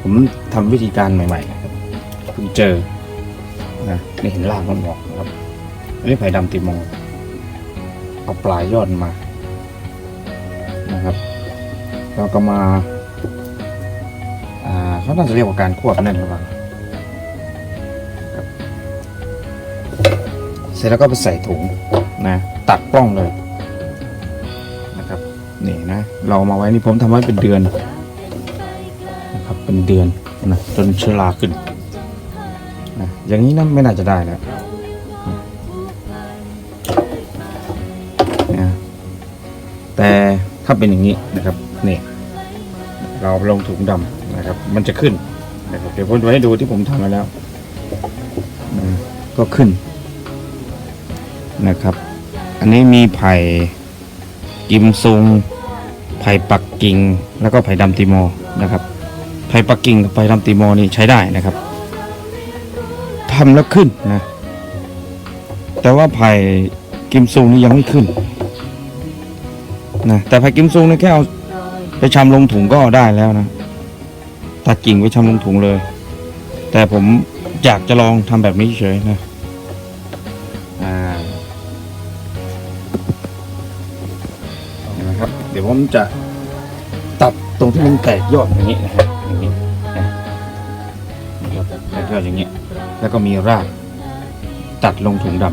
ผมทำวิธีการใหม่ๆครับเพิ่งเจอนะนี่เห็นรากมันออกนะครับ อันนี้ไผ่ดำติมองเอาปลายยอดมานะครับเราก็มาเขาต้อาจะเรียกว่าการควบนั่นหรือเปล่าเสร็จแล้วก็ไปใส่ถุงนะตัดป้องเลย นี่นะเราเอามาไว้นี่ผมทำไว้เป็นเดือนนะครับเป็นเดือนนะจนเชื้อราขึ้นนะอย่างนี้นะไม่น่าจะได้แล้วนะแต่ถ้าเป็นอย่างนี้นะครับนี่เราลงถุงดำนะครับ มันจะขึ้นนะครับเดี๋ยวผมจะให้ดูที่ผมทำมาแล้วนะก็ขึ้นนะครับ อันนี้มีไผ่กิมซุง ไผ่ปักกิ่งแล้วก็ไผ่ดำติมอนะครับ ไผ่ปักกิ่งกับไผ่ลำตีมอนี่ใช้ได้นะครับทำแล้วขึ้นนะ แต่ว่าไผ่กิมซุงนี่ยังไม่ขึ้นนะแต่ไผ่กิมซุงนี่แค่เอาไปชำลงถุงก็ได้แล้วนะตัดกิ่งไปชำลงถุงเลย แต่ผมอยากจะลองทำแบบนี้เฉยนะ ผมจะตัดตรงที่มันแตกยอดอย่างนี้นะฮะอย่างนี้นะนะครับแตกยอดอย่างนี้ แล้วก็มีราก ตัดลงถุงด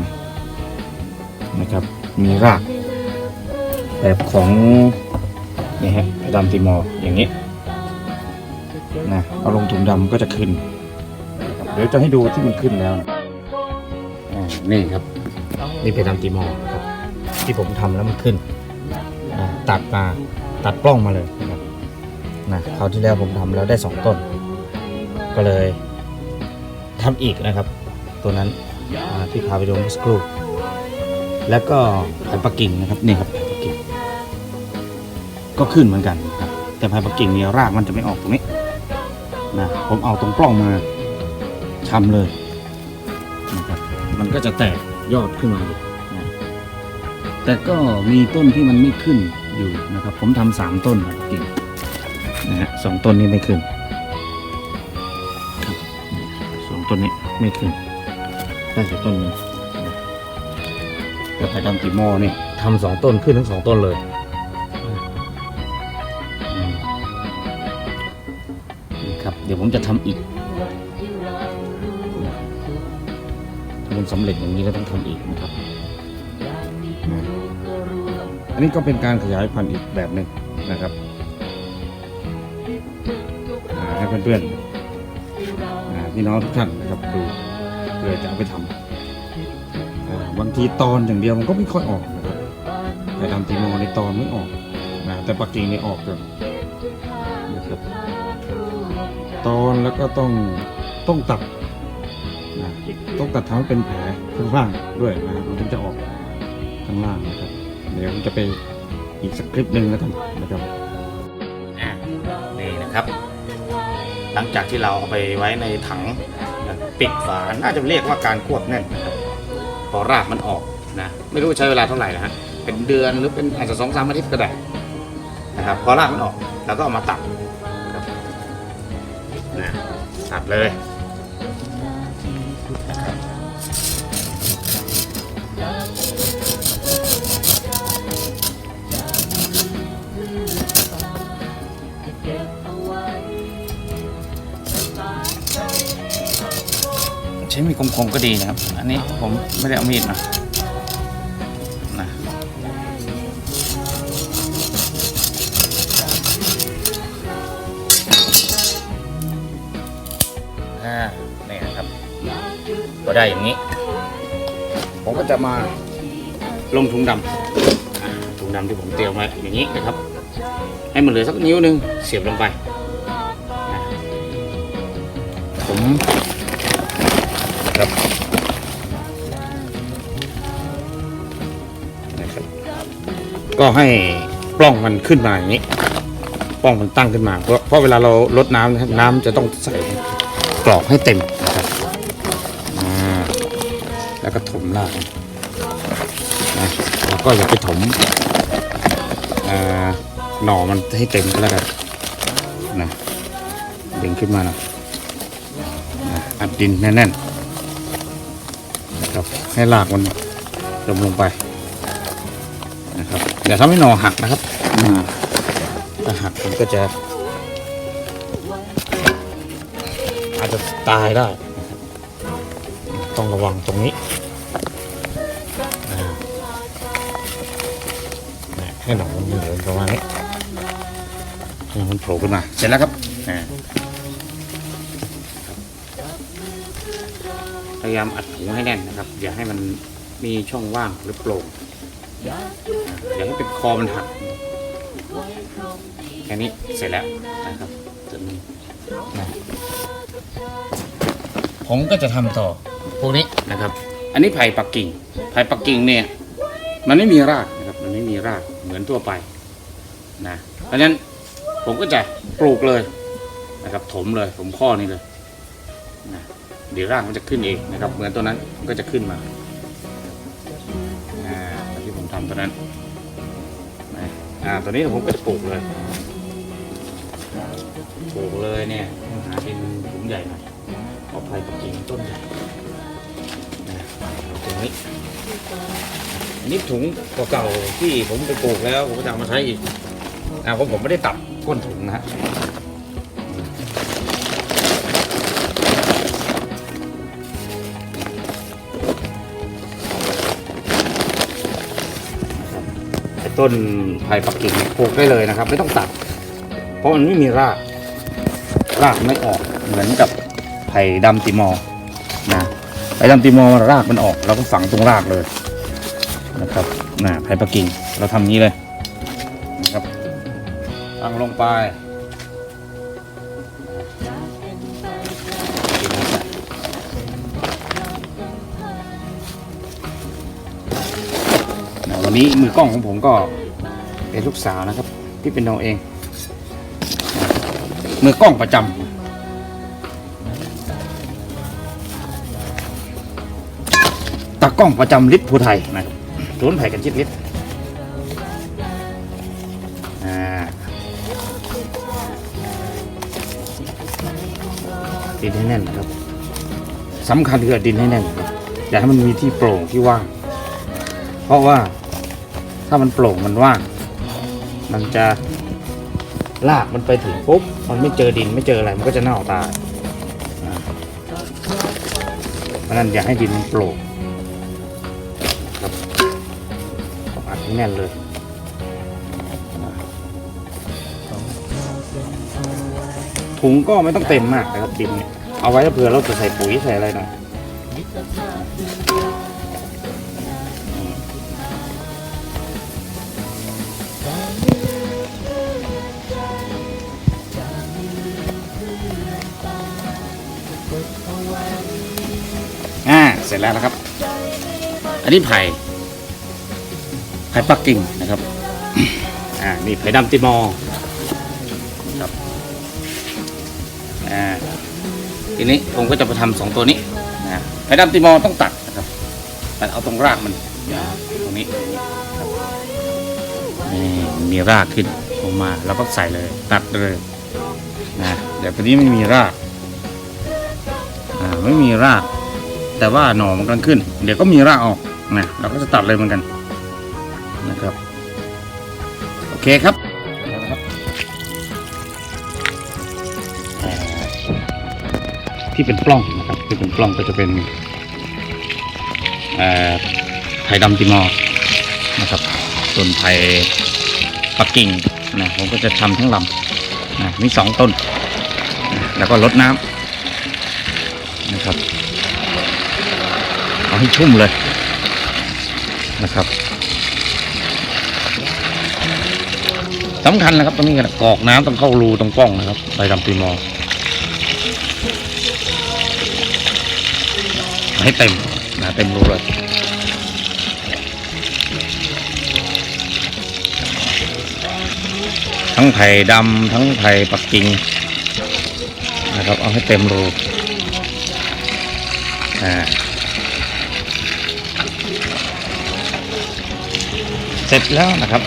ำนะครับ มีราก แบบของนี่ฮะดำติมอร์อย่างนี้นะเอาลงถุงดำก็จะขึ้นนะครับเดี๋ยวจะให้ดูที่มันขึ้นแล้วนะอ่านี่ครับ นี่เป็นดำติมอร์ครับ ที่ผมทำแล้วมันขึ้นอ่า ตัดมาตัดปล้องมาเลยนะครับนะคราวที่แล้วผมทำแล้วได้สองต้น ก็เลยทำอีกนะครับ ตัวนั้นที่พาไปดูเมื่อสักครู่แล้วก็ไผ่ปักกิ่งนะครับนี่ครับไผ่ปักกิ่งก็ขึ้นเหมือนกันครับ แต่ไผ่ปักกิ่งเนี่ยรากมันจะไม่ออกตรงนี้นะผมเอาตรงปล้องมาชำเลยนะครับมันก็จะแตกยอดขึ้นมาอยู่นะ แต่ก็มีต้นที่มันไม่ขึ้นอยู่นะครับ ผมทำสามต้นครับกิ่งนะฮะสองต้นนี้ไม่ขึ้นครับสองต้นนี้ไม่ขึ้นได้แต่ต้นหนึงแต่ไผ่ดำติโมนี่ทำสองต้นขึ้นทั้งสองต้นเลยอืมนี่ครับเดี๋ยวผมจะทำอีกถ้ามันสำเร็จอย่างนี้ก็ต้องทำอีกนะครับอั นนี้ก็เป็นการขยายพันธุ์อีกแบบหนึ่งนะครับให้เพื่อนๆพี่น้องทุกท่านนะครับดูเพื่อจะเอาไปทำบางทีตอนอย่างเดียวมันก็ไม่ค่อยออกนะครับแต่ทำตีโมในตอนไม่ออกนะแต่ปักกิ่งนี่ออกเลยนะครับตอนแล้วก็ต้องต้องตัดนะต้องตัดทำให้เป็นแผลข้างล่างด้วยนะครับมันถึงจะออกข้างล่างนะครับ เดี๋ยวจะไปอีกสักคลิปหนึ่งแล้วกันนะครับนี่นะครับ หลังจากที่เราเอาไปไว้ในถังปิดฝาน่าจะเรียกว่าการควบแน่นนะครับพอรากมันออกนะไม่รู้ใช้เวลาเท่าไหร่นะฮะเป็นเดือนหรือเป็นอาจจะสองสามอาทิตย์ก็ได้นะครับพอรากมันออกเราก็เอามาตัดนะตัดเลย ใช้มีดคมๆก็ดีนะครับ อันนี้ผมไม่ได้เอามีดนะนะอ่านี่นะครับ ก็ได้อย่างนี้ ผมก็จะมาลงถุงดำอ่าถุงดำที่ผมเตรียมไว้อย่างนี้นะครับ ให้มันเหลือสักนิ้วหนึงเสียบลงไปนะผม ก็ให้ปล้องมันขึ้นมาอย่างนี้ ปล้องมันตั้งขึ้นมา เพราะเพราะเวลาเราลดน้ำนะครับน้ำจะต้องใส่กรอกให้เต็มนะครับอ่าแล้วก็ถมรากนะแล้วก็อย่าไปถมอ่าหน่อมันให้เต็มก็แล้วกันนะดึงขึ้นมาหน่อยนะอัดดินแน่นๆนะครับให้รากมันจมลงไป นะครับอย่าทำให้หน่อหักนะครับอ่าถ้าหักมันก็จะ อาจจะตายได้นะครับต้องระวังตรงนี้อ่าเนี่ยให้หนองมันเหลือประมาณนี้ให้มันโผล่ขึ้นมา เสร็จแล้วครับอ่าพยายามอัดถุงให้แน่นนะครับ อย่าให้มันมีช่องว่างหรือโปร่ง อ่าอย่าให้เป็นคอมันหักแค่นี้เสร็จแล้วนะครับตัวนี้นะผมก็จะทำต่อพวกนี้นะครับ อันนี้ไผ่ปักกิ่งไผ่ปักกิ่งเนี่ยมันไม่มีรากนะครับมันไม่มีรากเหมือนทั่วไปนะเพราะฉะนั้นผมก็จะปลูกเลยนะครับถมเลยผมข้อนี้เลยนะเดี๋ยวรากมันจะขึ้นเองนะครับ เหมือนตัวนั้นมันก็จะขึ้นมาอ่าแบบ ที่ผมทำตัวนั้นนะอ่าตัวนี้ผมก็จะปลูกเลยปลูกเลยเนี่ยหาดินถุงใหญ่หน่อยเอาไผ่ปักกิ่งต้นใหญ่นะตรงนี้อันนี้ถุงเก่าๆที่ผมไปปลูกแล้วผมก็จะเอามาใช้อีกอ่าเพราะผมไม่ได้ตับก้นถุงนะฮะ ต้นไผ่ปักกิ่งเนี่ยปลูกได้เลยนะครับ ไม่ต้องตัด เพราะมันไม่มีราก รากไม่ออกเหมือนกับไผ่ดำติมอนะไผ่ดำติมอร์รากมันออกเราก็ฝังตรงรากเลยนะครับนะไผ่ปักกิ่งเราทำนี้เลยนะครับตั้งลงไป นี้มือกล้องของผมก็เป็นลูกสาวนะครับ ที่เป็นน้องเอง มือกล้องประจำตากล้องประจำลิศภูไทยนะสวนไผ่กันชิดลิศอ่าดินให้แน่นนะครับสำคัญคือดินให้แน่นครับอย่าให้มันมีที่โปร่งที่ว่างเพราะว่า ถ้ามันโปร่งมันว่าง มันจะลากมันไปถึงปุ๊บ มันไม่เจอดินไม่เจออะไร มันก็จะเน่าตายเพราะนั้นอย่าให้ดินมันโปร่งต้องอัดให้แน่นเลยถุงก็ไม่ต้องเต็มมากนะครับดินเนี่ยเอาไว้เผื่อเราจะใส่ปุ๋ยใส่อะไรหน่อย ร็จแล้วนะครับ อันนี้ไผ่ไผ่ปักกิ่งนะครับ อ่า นี่ไผ่ดำติมอร์นะครับ อ่า ทีนี้ผมก็จะไปทำสองตัวนี้นะไผ่ดำติมอร์ต้องตัดนะครับ ตัดเอาตรงรากมันตรงนี้ตรงนี้นี่มีรากขึ้นออกมาเราก็ใส่เลย ตัดเลยนะเดี๋ยวตัวนี้ไม่มีราก อ่า ไม่มีราก แต่ว่าหน่อมันกำลังขึ้น เดี๋ยวก็มีรากออกนะเราก็จะตัดเลยเหมือนกันนะครับโอเคครับที่เป็นปล้องนะครับที่เป็นปล้องก็จะเป็นไผ่ดำติมอร์นะครับ ส่วนไผ่ปักกิ่งนะผมก็จะทำทั้งลำนะมีสองต้น แล้วก็ลดน้ำนะครับ ให้ชุ่มเลยนะครับสำคัญนะครับตรงนี้กันกรอกน้ำต้องเข้ารูตรงป้องนะครับไปดำตีมอให้เต็มนะเต็มรูเลยทั้งไผ่ดำทั้งไผ่ปักกิ่งนะครับ เอาให้เต็มรูอ่า เสร็จแล้วนะครับ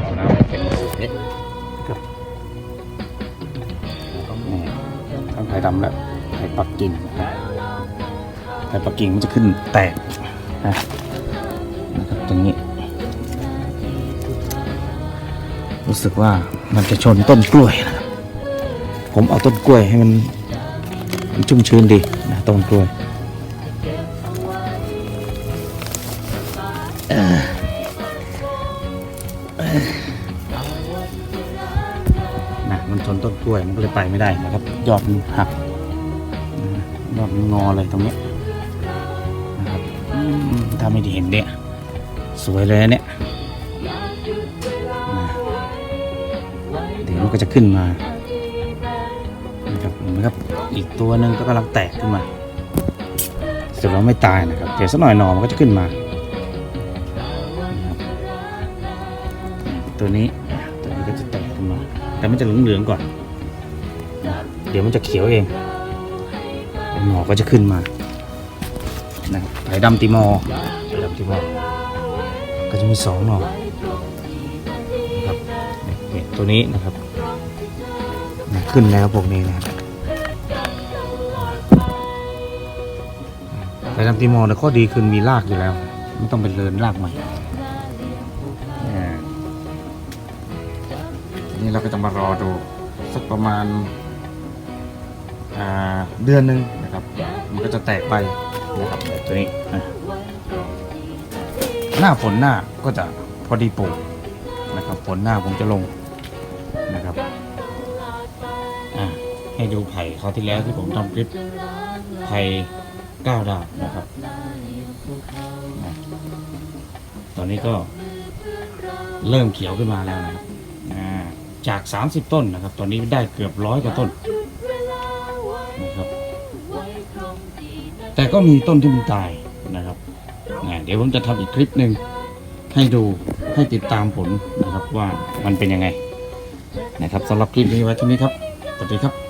เอาน้ำเป็นสูตรนี้ข้างไทยดำแล้วไทยปักกิ่งนะครับไทปักกิ่งมันจะขึ้นแตกนะครับตรงนี้ รู้สึกว่า มันจะชนต้นกล้วยนะผมเอาต้นกล้วยให้มันมันชุ่มชื้นดีนะต้นกล้วยเอ่อเอ่อนะมันชนต้นกล้วยมันก็เลยไปไม่ได้นะครับ ยอดมันหักยอดมันงอเลยตรงนี้นะครับถ้าไม่ได้เห็นเนี่ย สวยเลยนะเนี่ย ก็จะขึ้นมานะครับเห็นไหมครับอีกตัวหนึ่งก็กำลังแตกขึ้นมาเสร็จแล้วไม่ตายนะครับเดี๋ยวสักหน่อยหนอมันก็จะขึ้นมาตัวนี้ตัวนี้ก็จะแตกขึ้นมา แต่มันจะเหลืองๆก่อน เดี๋ยวมันจะเขียวเองหนอก็จะขึ้นมานะครับไผ่ดำติมอร์ไผ่ดำติมอร์ก็จะมีสองหนอนะครับตัวนี้นะครับ ขึ้นแล้วพวกนี้นะครับแต่ลำตีมอเนี่ยข้อดีคือมีรากอยู่แล้ว ไม่ต้องเป็นเลินรากใหม่นี่เราก็จะมารอดูสักประมาณาเดือนหนึ่งนะครับ มันก็จะแตกไปนะครับแบบตัวนี้หน้าฝนหน้าก็จะพอดีปลูกนะครับฝนหน้าผมจะลง ให้ดูไผ่เขาวที่แล้วที่ผมทำคลิปไผ่ก้าวดาวนะครับนะตอนนี้ก็เริ่มเขียวขึ้นมาแล้วนะครับจาก 30 ต้นนะครับ ตอนนี้ได้เกือบร้อยกว่าต้นนะครับ แต่ก็มีต้นที่มันตายนะครับนะเดี๋ยวผมจะทำอีกคลิปหนึ่งให้ดูให้ติดตามผลนะครับว่ามันเป็นยังไงนะครับสำหรับคลิปนี้ไว้เท่านี้ครับสวัสดีครับ